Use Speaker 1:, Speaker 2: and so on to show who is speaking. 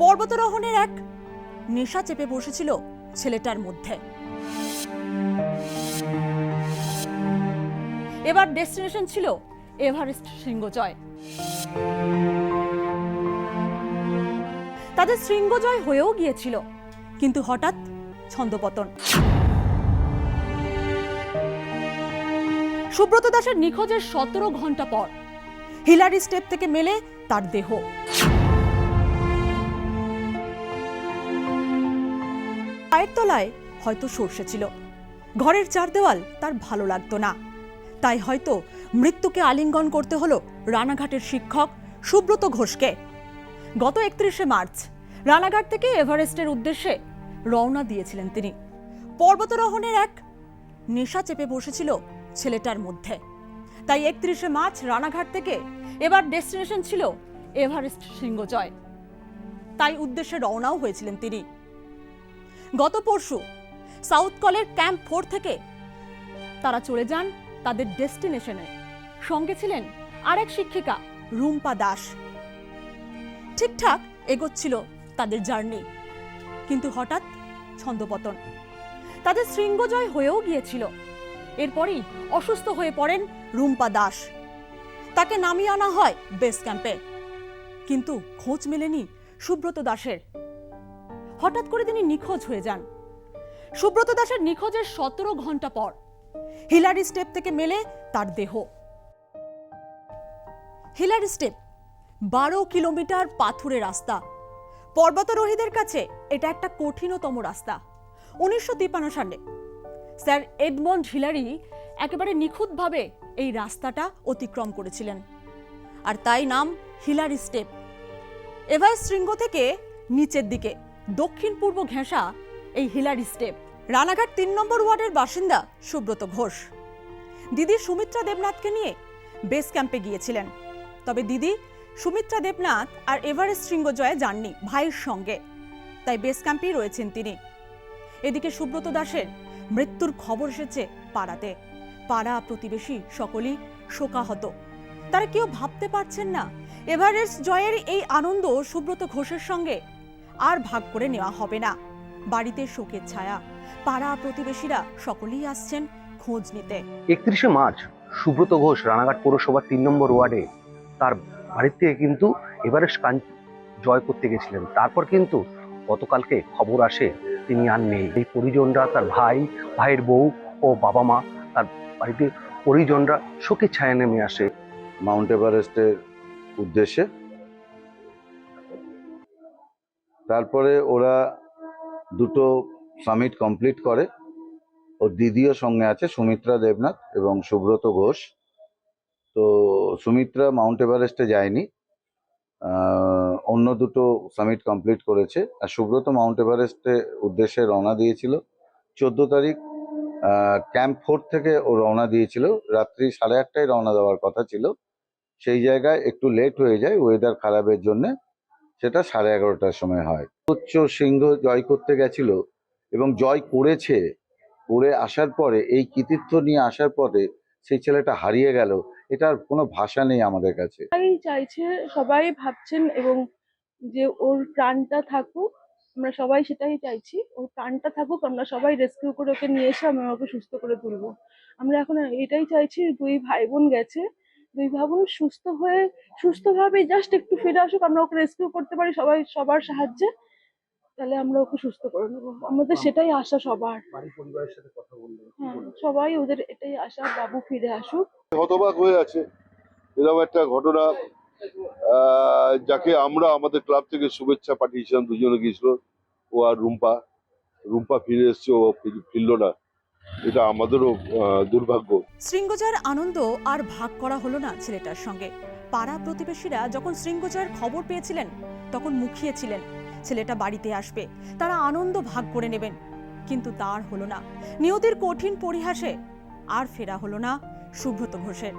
Speaker 1: পর্বতারোহণের এক নেশা চেপে বসেছিল ছেলেটার মধ্যে। এবার ডেস্টিনেশন ছিল এভারেস্ট শৃঙ্গজয়। তাদের শৃঙ্গজয় হয়েও গিয়েছিল, কিন্তু হঠাৎ ছন্দপতন। সুব্রত দাসের নিখোঁজের সতেরো ঘণ্টা পর হিলারি স্টেপ থেকে মেলে তার দেহ। পায়ের তলায় হয়তো সর্ষে ছিল। ঘরের চার দেওয়াল তার ভালো লাগতো না। তাই হয়তো মৃত্যুকে আলিঙ্গন করতে হলো রানাঘাটের শিক্ষক সুব্রত ঘোষকে। গত একত্রিশে মার্চ, রানাঘাট থেকে এভারেস্টের উদ্দেশ্যে রওনা দিয়েছিলেন তিনি। পর্বতারোহণের এক নেশা চেপে বসেছিল ছেলেটার মধ্যে। তাই একত্রিশে মার্চ, রানাঘাট থেকে এবার ডেস্টিনেশন ছিল এভারেস্ট শৃঙ্গজয় তাই উদ্দেশ্যে রওনাও হয়েছিলেন তিনি। গত পরশু সাউথ কলের ক্যাম্প ফোর থেকে তারা চলে যান তাদের ডেস্টিনেশনে। সঙ্গে ছিলেন আরেক শিক্ষিকা, রুম্পা দাস। ঠিকঠাক এগোচ্ছিল তাদের জার্নি, কিন্তু হঠাৎ ছন্দপতন। তাদের শৃঙ্গজয় হয়েও গিয়েছিল। এরপরই অসুস্থ হয়ে পড়েন রুম্পা দাস। তাকে নামিয়ে আনা হয় বেস ক্যাম্পে। কিন্তু খোঁজ মেলেনি সুব্রত দাসের। হঠাৎ করে তিনি নিখোঁজ হয়ে যান। সুব্রত দাসের নিখোঁজের সতেরো ঘণ্টা পর হিলারি স্টেপ থেকে মেলে তার দেহ। হিলারি স্টেপ, বারো কিলোমিটার পাথুরে রাস্তা। পর্বতারোহীদের কাছে এটা একটা কঠিনতম রাস্তা। উনিশশো তিপ্পান্ন সালে স্যার এডমন্ড হিলারি একেবারে নিখুঁতভাবে এই রাস্তাটা অতিক্রম করেছিলেন। আর তাই নাম হিলারি স্টেপ। এভারেস্ট শৃঙ্গ থেকে নিচের দিকে দক্ষিণ পূর্ব ঘেঁষা এই হিলারি স্টেপ। রানাঘাট তিন নম্বর ওয়ার্ডের বাসিন্দা সুব্রত ঘোষ। দিদি সুমিত্রা দেবনাথকে নিয়ে বেস ক্যাম্পে গিয়েছিলেন। তবে দিদি সুমিত্রা দেবনাথ আর এভারেস্ট শৃঙ্গজয়ে যাননি ভাইয়ের সঙ্গে। তাই বেস ক্যাম্পেই রয়েছেন তিনি। এদিকে সুব্রত দাসের মৃত্যুর খবর এসেছে পাড়াতে। পাড়া প্রতিবেশী সকলেই শোকাহত। তারা কেউ ভাবতে পারছেন না, এভারেস্ট জয়ের এই আনন্দ সুব্রত ঘোষের সঙ্গে আর ভাগ করে নেওয়া হবে না। বাড়িতে শোকের ছায়া। পাড়া প্রতিবেশীরা সকলেই আসছেন খোঁজ নিতে।
Speaker 2: একত্রিশে মার্চ সুব্রত ঘোষ রানাঘাট পৌরসভার তিন নম্বর ওয়ার্ডে তার বাড়ির থেকে কিন্তু এভারেস্ট কান জয় করতে গেছিলেন। তারপর কিন্তু গতকালকে খবর আসে তিনি আর নেই। এই পরিজনরা তার ভাই ভাইয়ের বউ ও বাবা মা তার বাড়িতে পরিজনরা শোকের ছায়া নেমে আসে।
Speaker 3: মাউন্ট এভারেস্টের উদ্দেশ্যে তারপরে ওরা দুটো সামিট কমপ্লিট করে। ওর দিদিও সঙ্গে আছে, সুমিত্রা দেবনাথ এবং সুব্রত ঘোষ। তো সুমিত্রা মাউন্ট এভারেস্টে যায়নি। অন্য দুটো সামিট কমপ্লিট করেছে। আর সুব্রত মাউন্ট এভারেস্টে উদ্দেশ্যে রওনা দিয়েছিল। চোদ্দ তারিখ ক্যাম্প ফোর থেকে ও রওনা দিয়েছিল। রাত্রি সাড়ে আটটায় রওনা দেওয়ার কথা ছিল। সেই জায়গায় একটু লেট হয়ে যায় ওয়েদার খারাপের জন্য। সেটা সাড়ে এগারোটার সময় হয়। উচ্চ সিংহ জয় করতে গেছিল এবং জয় করেছে, করে আসার পরে, এই কৃতিত্ব নিয়ে আসার পরে সেই ছেলেটা হারিয়ে গেল। এটার কোনো ভাষা নেই আমাদের কাছে।
Speaker 4: সবাই চাইছে, সবাই ভাবছেন এবং যে ওর প্রাণটা থাকুক, আমরা সবাই সেটাই চাইছি। ওর প্রাণটা থাকুক, আমরা সবাই রেস্কিউ করে ওকে নিয়ে এসে আমরা ওকে সুস্থ করে তুলবো। আমরা এখন এটাই চাইছি, দুই ভাই বোন গেছে দুই ভাই বোন সুস্থ হয়ে সুস্থভাবে জাস্ট একটু ফিরে আসুক আমরা ওকে রেস্কিউ করতে পারি সবাই সবার সাহায্যে তাহলে আমরা ওকে সুস্থ করে নেব। আমাদের সেটাই আশা সবার। হ্যাঁ সবাই ওদের এটাই আশা বাবু ফিরে আসুক।
Speaker 5: হতবাক হয়ে আছে। এরকম একটা ঘটনা আহ, যাকে আমরা আমাদের ক্লাব থেকে শুভেচ্ছা পাঠিয়েছিলাম দুজনে গিয়েছিল। ও আর রুম্পা রুম্পা ফিরে এসছে ও ফির- ফিরলো না। এটা আমাদেরও দুর্ভাগ্য।
Speaker 1: শৃঙ্গজার আনন্দ আর ভাগ করা হলো না ছেলেটার সঙ্গে। পাড়া প্রতিবেশীরা যখন শৃঙ্গজয়ের খবর পেয়েছিলেন, তখন মুখিয়েছিলেন ছেলেটা বাড়িতে আসবে, তারা আনন্দ ভাগ করে নেবেন। কিন্তু তার হলো না। নিয়তির কঠিন পরিহাসে আর ফেরা হলো না সুব্রত ঘোষের।